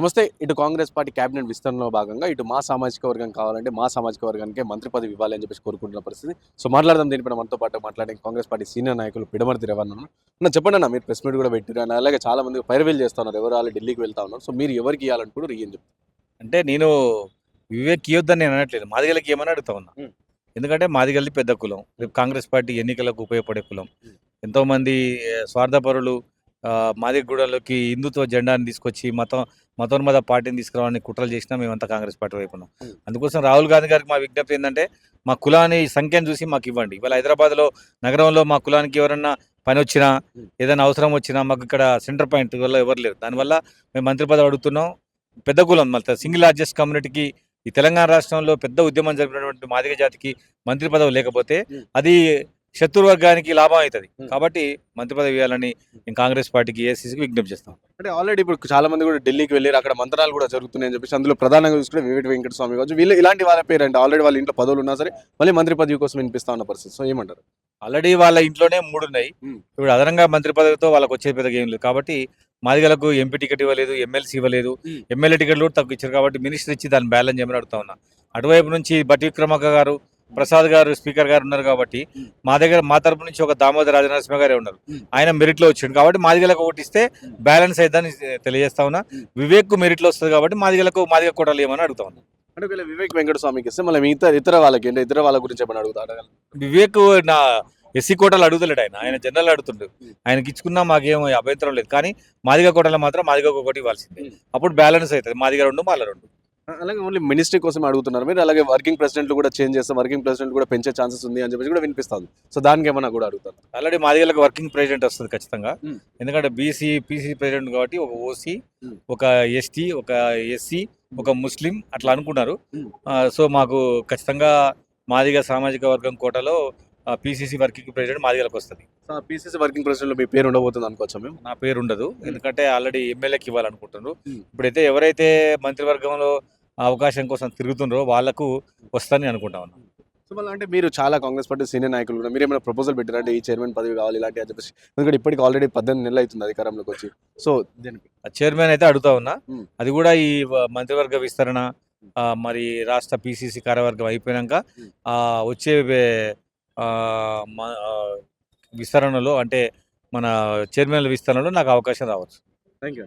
నమస్తే ఇటు Congress party cabinet విస్తరణలో భాగంగా ఇటు మా సామాజిక వర్గం కావాలంటే మా సామాజిక వర్గానికి మంత్రి పదవి ఇవ్వాలి అని చెప్పేసి కోరుకుంటున్న పరిస్థితి. సో మాట్లాడదాం దీనిపైన మనతో పాటు మాట్లాడే కాంగ్రెస్ పార్టీ సీనియర్ నాయకులు పిడమర్తి రేవన్న అన్న చెప్పండి అన్న మీరు ప్రెస్ మీట్ కూడా పెట్టారు అన్న అలాగే చాలా మంది పైరవేలు చేస్తా ఉన్నారు ఎవరు వాళ్ళు ఢిల్లీకి వెళ్తా ఉన్నారు. సో మీరు ఎవరికి ఇవ్వాలనుకుంటారు ఏం చెప్తారు. అంటే నేను వివేక్ ఇవ్వద్దని నేను అనట్లేదు. మాదిగలకి ఏమని అడుగుతా ఉన్నా. ఎందుకంటే మాదిగల్ది పెద్ద కులం. రేపు కాంగ్రెస్ పార్టీ ఎన్నికలకు ఉపయోగపడే కులం. ఎంతోమంది స్వార్థపరులు మాదిగూడలోకి హిందుత్వ జెండాని తీసుకొచ్చి మతం మతోన్మత పార్టీని తీసుకురావాలని కుట్రలు చేసినా మేమంతా కాంగ్రెస్ పార్టీ వైపు ఉన్నాం. అందుకోసం రాహుల్ గాంధీ గారికి మా విజ్ఞప్తి ఏంటంటే మా కులాన్ని సంఖ్యను చూసి మాకు ఇవ్వండి ఇవాళ హైదరాబాద్లో నగరంలో మా కులానికి ఎవరన్నా పని వచ్చినా. ఏదైనా అవసరం వచ్చినా మాకు ఇక్కడ సెంటర్ పాయింట్ వల్ల ఎవరు లేరు దానివల్ల మేము మంత్రి పదవి అడుగుతున్నాం పెద్ద కులం మళ్ళీ సింగిల్ లార్జెస్ట్ కమ్యూనిటీకి ఈ తెలంగాణ రాష్ట్రంలో పెద్ద ఉద్యమం జరిపినటువంటి మాదిగ జాతికి మంత్రి పదవి లేకపోతే. అది శత్రు వర్గానికి లాభం అవుతుంది. కాబట్టి మంత్రి పదవి ఇవ్వాలని నేను కాంగ్రెస్ పార్టీకి ఏసీసీకి విజ్ఞప్తి చేస్తాం. అంటే ఆల్రెడీ ఇప్పుడు చాలా మంది కూడా ఢిల్లీకి వెళ్ళారు అక్కడ మంత్రాలు కూడా జరుగుతున్నాయని చెప్పేసి అందులో ప్రధానంగా చూసుకుంటే వివేక్ వెంకట స్వామి కావచ్చు. వీళ్ళు ఇలాంటి వాళ్ళ పేరు అంటే ఆల్రెడీ వాళ్ళ ఇంట్లో పదవులు ఉన్నా సరే మళ్ళీ మంత్రి పదవి కోసం వినిపిస్తా ఉన్న పరిస్థితి. సో ఏమంటారు? ఆల్రెడీ వాళ్ళ ఇంట్లోనే మూడు ఉన్నాయి. ఇప్పుడు అదనంగా మంత్రి పదవితో వాళ్ళకి వచ్చే పెద్దగా ఏం లేదు. కాబట్టి మాదిగలకు ఎంపీ టికెట్ ఇవ్వలేదు ఎమ్మెల్సీ ఇవ్వలేదు. ఎమ్మెల్యే టికెట్లు కూడా తక్కువ ఇచ్చారు కాబట్టి మినిస్టర్ ఇచ్చి దాన్ని బ్యాలెన్స్ చేయమని అడుగుతా ఉన్నా. అటువైపు నుంచి బట్టి విక్రమార్క గారు ప్రసాద్ గారు స్పీకర్ గారు ఉన్నారు కాబట్టి. మా దగ్గర మా తరపు నుంచి ఒక దామోదర రాజనరసింహ గారే ఉన్నారు. ఆయన మెరిట్లో వచ్చిండు కాబట్టి మాదిగలకు ఓటిస్తే ఉం. బ్యాలెన్స్ అయిద్దని తెలియజేస్తా ఉన్నా. వివేక్ మెరిట్లో వస్తుంది కాబట్టి మాదిగలకు మాదిగ కోటలు ఏమని అడుగుతా ఉన్నా అంటే ఒకవేళ వివేక్ వెంకట స్వామికి ఇస్తే మళ్ళీ మిగతా ఇతర వాళ్ళకి అంటే ఇతర వాళ్ళ గురించి ఏమైనా అడుగుతా అడగాలి వివేక్ నా ఎస్సీ కోటలు అడుగుతలేడు ఆయన ఆయన జనరల్ అడుగుతుండు. ఆయనకి ఇచ్చుకున్నా మాకేం అభ్యంతరం లేదు కానీ మాదిగ కోటలో మాత్రం మాదిగ ఒకటి ఇవ్వాల్సిందే. అప్పుడు బ్యాలెన్స్ అవుతుంది మాదిగ రెండు మాల రెండు అలాగే ఓన్లీ మినిస్ట్రీ కోసం అడుగుతున్నారు. మీరు అలాగే వర్కింగ్ ప్రెసిడెంట్లు కూడా చేంజ్ చేస్తే వర్కింగ్ ప్రెసిడెంట్ కూడా పెంచే ఛాన్సెస్ ఉంది అని చెప్పేసి కూడా వినిపిస్తుంది. సో దానికి ఏమన్నా కూడా అడుగుతారు. ఆల్రెడీ మాదిగలకు వర్కింగ్ ప్రెసిడెంట్ వస్తుంది ఖచ్చితంగా. ఉం. ఎందుకంటే బీసీ పీసీ ప్రెసిడెంట్ కాబట్టి ఒక ఓసీ ఉం. ఒక ఎస్టీ ఒక ఎస్సీ ఒక ముస్లిం అట్లా అనుకున్నారు సో మాకు ఖచ్చితంగా మాదిగ సామాజిక వర్గం కోటలో పీసీసీ వర్కింగ్ ప్రెసిడెంట్ మాదిగలకు వస్తుంది. సో పీసీసీ వర్కింగ్ ప్రెసిడెంట్ మీ పేరు ఉండబోతుంది అనుకోవచ్చా మేము? నా పేరు ఉండదు. ఎందుకంటే ఆల్రెడీ ఎమ్మెల్యేకి ఇవ్వాలనుకుంటున్నారు. ఇప్పుడైతే ఎవరైతే మంత్రివర్గంలో అవకాశం కోసం తిరుగుతున్నారో వాళ్ళకు వస్తారని అనుకుంటా సో మళ్ళీ అంటే మీరు చాలా కాంగ్రెస్ పార్టీ సీనియర్ నాయకులు కూడా మీరు ఏమైనా ప్రపోజల్ పెట్టారంటే ఈ చైర్మన్ పదవి కావాలి ఇలాంటి అని చెప్పేసి. ఎందుకంటే ఇప్పటికి ఆల్రెడీ పద్దెనిమిది నెలలు అవుతుంది అధికారంలోకి వచ్చి. సో దీనికి. చైర్మన్ అయితే అడుగుతా ఉన్నా. అది కూడా ఈ మంత్రివర్గ విస్తరణ మరి రాష్ట్ర పిసిసి కార్యవర్గం. ఆ, వచ్చే విస్తరణలో అంటే మన చైర్మన్ల విస్తరణలో నాకు అవకాశం రావచ్చు. Thank you